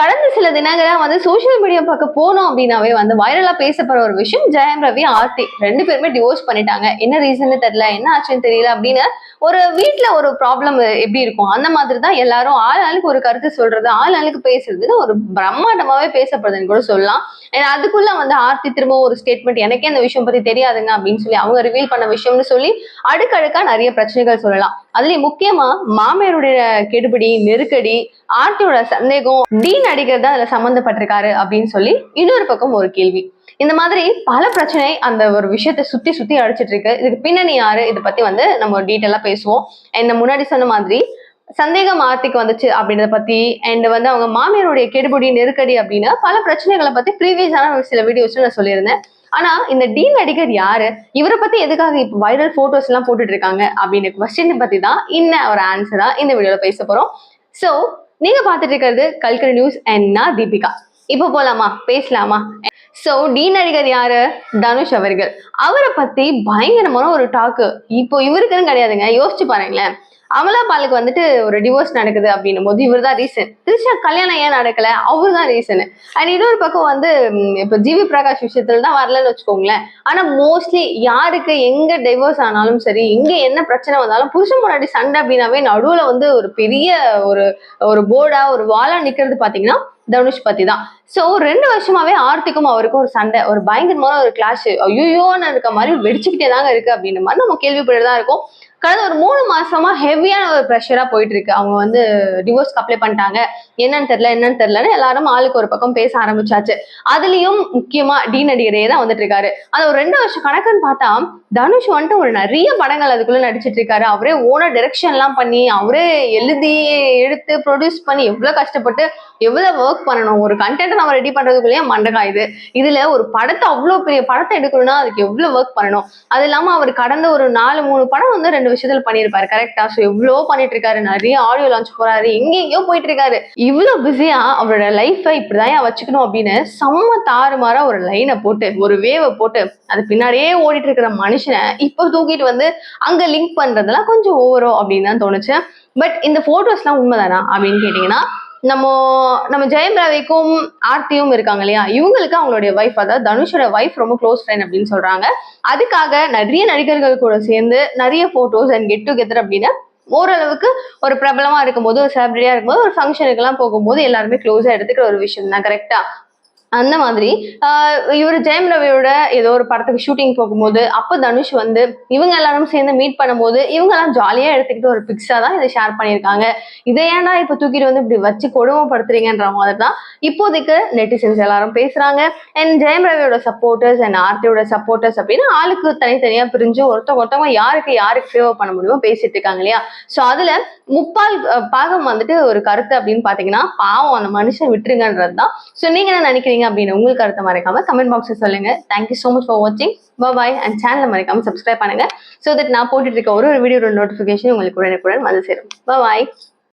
கடந்த சில தினங்களா வந்து சோஷியல் மீடியா பக்கம் போனோம் அப்படின்னாவே வந்து வைரலா பேசப்படுற ஒரு விஷயம் ஜெயம் ரவி ஆர்த்தி ரெண்டு பேருமே டிவோர்ஸ் பண்ணிட்டாங்க. என்ன ரீசன் தெரியல என்ன ஆச்சுன்னு தெரியல அப்படின்னு ஒரு வீட்ல ஒரு ப்ராப்ளம் எப்படி இருக்கும்? அந்த மாதிரி தான் எல்லாரும் ஆள் ஆளுக்கு ஒரு கருத்து சொல்றது ஆள் ஆளுக்கு பேசுறதுன்னு ஒரு பிரம்மாண்டமாவே பேசப்படுதுன்னு கூட சொல்லலாம். ஏன்னா அதுக்குள்ள வந்து ஆர்த்தி திரும்ப ஒரு ஸ்டேட்மெண்ட் எனக்கே அந்த விஷயம் பத்தி தெரியாதுங்க அப்படின்னு சொல்லி அவங்க ரிவீல் பண்ண விஷயம்னு சொல்லி அடுக்கடுக்கா நிறைய பிரச்சனைகள் சொல்லலாம். அதுலயும் முக்கியமா மாமியாருடைய கெடுபிடி நெருக்கடி ஆர்த்தியோட சந்தேகம் டீன் நடிகர் தான் அதுல சம்மந்தப்பட்டிருக்காரு அப்படின்னு சொல்லி இன்னொரு பக்கம் ஒரு கேள்வி. இந்த மாதிரி பல பிரச்சனை அந்த ஒரு விஷயத்தை சுத்தி சுத்தி அடிச்சிட்டு இருக்கு. இதுக்கு பின்னணி யாரு? இதை பத்தி வந்து நம்ம டீட்டெயிலா பேசுவோம். என்ன முன்னாடி சொன்ன மாதிரி சந்தேகம் ஆர்த்திக்கு வந்துச்சு அப்படின்றத பத்தி அண்ட் வந்து அவங்க மாமியாருடைய கெடுபடி நெருக்கடி அப்படின்னு பல பிரச்சனைகளை பத்தி ப்ரீவியஸான ஒரு சில வீடியோஸ்ல நான் சொல்லியிருந்தேன். ஆனா இந்த டி நடிகர் யாரு? இவரை பத்தி எதுக்காக இப்ப வைரல் போட்டோஸ் எல்லாம் போட்டுட்டு இருக்காங்க அப்படின்னு கொஸ்டின் பத்தி தான் இன்ன ஒரு ஆன்சரா இந்த வீடியோல பேச போறோம். சோ நீங்க பாத்துட்டு இருக்கிறது கல்கரி நியூஸ் அண்ட் நான் தீபிகா. இப்போ போலாமா? பேசலாமா? சோ டி நடிகர் யாரு? தனுஷ் அவர்கள். அவரை பத்தி பயங்கரமான ஒரு டாக்கு இப்போ இவருக்குன்னு கிடையாதுங்க. யோசிச்சு பாருங்களேன். அமலா பாலுக்கு வந்துட்டு ஒரு டிவோர்ஸ் நடக்குது அப்படின்னும் போது இவர் தான் ரீசன் திரிஷா கல்யாணம் ஏன் நடக்கல? அவர் தான் ரீசன் அண்ட் இன்னொரு பக்கம் வந்து இப்போ ஜிவி பிரகாஷ் விஷயத்துல தான் வரலன்னு வச்சுக்கோங்களேன். ஆனா மோஸ்ட்லி யாருக்கு எங்க டைவோர்ஸ் ஆனாலும் சரி எங்க என்ன பிரச்சனை வந்தாலும் புருஷன் முன்னாடி சண்டை அப்படின்னாவே நடுவுல வந்து ஒரு பெரிய ஒரு ஒரு போர்டா ஒரு வாலா நிக்கிறது பாத்தீங்கன்னா தனுஷ் பத்தி தான். ஸோ ரெண்டு வருஷமாவே ஆர்த்திக்கும் அவருக்கும் ஒரு சண்டை ஒரு பயங்கரமான ஒரு கிளாஷ் ஐயோன்னு இருக்க மாதிரி வெடிச்சுக்கிட்டே தாங்க இருக்கு அப்படின்ற மாதிரி நம்ம கேள்விப்பட்டு தான் இருக்கோம். கடந்த ஒரு மூணு மாசமா ஹெவியான ஒரு ப்ரெஷரா போயிட்டு இருக்கு அவங்க வந்து டிவோர்ஸ்க்கு அப்ளை பண்ணிட்டாங்க. என்னன்னு தெரியல என்னன்னு தெரியலன்னு எல்லாரும் ஆளுக்கு ஒரு பக்கம் பேச ஆரம்பிச்சாச்சு. அதுலயும் முக்கியமா டி நடிகரே தான் வந்துட்டு இருக்காரு அது ஒரு ரெண்டு வருஷம் கணக்குன்னு பார்த்தா தனுஷ் வந்துட்டு ஒரு நிறைய படங்கள் அதுக்குள்ள நடிச்சிட்டு இருக்காரு அவரே ஓனர் டிரெக்ஷன் எல்லாம் பண்ணி அவரே எழுதி எடுத்து ப்ரொடியூஸ் பண்ணி எவ்வளவு கஷ்டப்பட்டு எவ்வளவு ஒர்க் பண்ணணும். ஒரு கண்டென்ட் நம்ம ரெடி பண்றதுக்குள்ளேயே மண்டகாயுது. இதுல ஒரு படத்தை அவ்வளவு பெரிய படத்தை எடுக்கணும்னா அதுக்கு எவ்வளவு ஒர்க் பண்ணணும்? அது இல்லாம அவர் கடந்த ஒரு நாலு மூணு படம் வந்து ரெண்டு விஷயத்துல பண்ணியிருப்பாரு கரெக்டா ஸோ எவ்வளோ பண்ணிட்டு இருக்காரு நிறைய ஆடியோ லான்ச் போறாரு எங்கெங்கயோ போயிட்டு இருக்காரு இவ்வளவு பிஸியா அவரோட லைஃபை இப்படிதான் வச்சுக்கணும் அப்படின்னு செம்ம தாறுமாறா ஒரு லைனை போட்டு ஒரு வேவை போட்டு அது பின்னாடியே ஓடிட்டு இருக்கிற மனுஷனை இப்போ தூக்கிட்டு வந்து அங்க லிங்க் பண்றதெல்லாம் கொஞ்சம் ஓவரோ அப்படின்னு தான் தோணுச்சு. பட் இந்த போட்டோஸ்லாம் உண்மைதானா அப்படின்னு கேட்டீங்கன்னா நம்ம நம்ம ஜெயம் ரவிக்கும் ஆர்த்தியும் இருக்காங்க இல்லையா? இவங்களுக்கு அவங்களுடைய ஒய்ஃப் அதாவது தனுஷோட ஒய்ஃப் ரொம்ப க்ளோஸ் ஃப்ரெண்ட் அப்படின்னு சொல்றாங்க. அதுக்காக நிறைய நடிகர்கள் கூட சேர்ந்து நிறைய போட்டோஸ் அண்ட் கெட் டுகெதர் அப்படின்னு ஓரளவுக்கு ஒரு பிரபலமா இருக்கும்போது ஒரு செலிபிரிட்டியா இருக்கும்போது ஒரு ஃபங்க்ஷனுக்கு எல்லாம் போகும்போது எல்லாருமே க்ளோஸா எடுத்துக்கிற ஒரு விஷயம் தான் கரெக்டா அந்த மாதிரி இவர் ஜெயம் ரவியோட ஏதோ ஒரு படத்துக்கு ஷூட்டிங் போகும்போது அப்போ தனுஷ் வந்து இவங்க எல்லாரும் சேர்ந்து மீட் பண்ணும்போது இவங்க எல்லாம் ஜாலியா எடுத்துக்கிட்டு ஒரு பிக்ஸா தான் இதை ஷேர் பண்ணியிருக்காங்க. இதை ஏன்டா இப்போ தூக்கிட்டு வந்து இப்படி வச்சு கொடுமைப்படுத்துறீங்கன்ற மாதிரி தான் இப்போதைக்கு நெட்டிசன்ஸ் எல்லாரும் பேசுறாங்க. அண்ட் ஜெயம் ரவியோட சப்போர்ட்டர்ஸ் அண்ட் ஆர்த்தியோட சப்போர்ட்டர்ஸ் அப்படின்னு ஆளுக்கு தனித்தனியா பிரிஞ்சு ஒருத்தவங்க ஒருத்தவங்க யாருக்கு யாருக்கு ஃபேவர் பண்ண முடியுமோ பேசிட்டு இருக்காங்க இல்லையா? ஸோ அதுல முப்பால் பாகம் வந்துட்டு ஒரு கருத்து அப்படின்னு பாத்தீங்கன்னா பாவம் அந்த மனுஷன் விட்டுருங்கன்றது தான் ஸோ நீங்க என்ன நினைக்கிறீங்க? அப்படின்னு உங்களுக்கு கருத்தை மறைக்காம கமெண்ட் பாக்ஸில் சொல்லுங்க. தேங்க்யூ ஸோ மச் ஃபார் வாட்சிங் பாய் அண்ட் சேனலை மறைக்காம சப்ஸ்கிரைப் பண்ணுங்க. ஸோ தட் நான் போட்டுட்டு இருக்க ஒரு ஒரு வீடியோட நோட்டிஃபிகேஷன் உங்களுக்கு உடனுக்குடன் வந்து சேரும். பாய்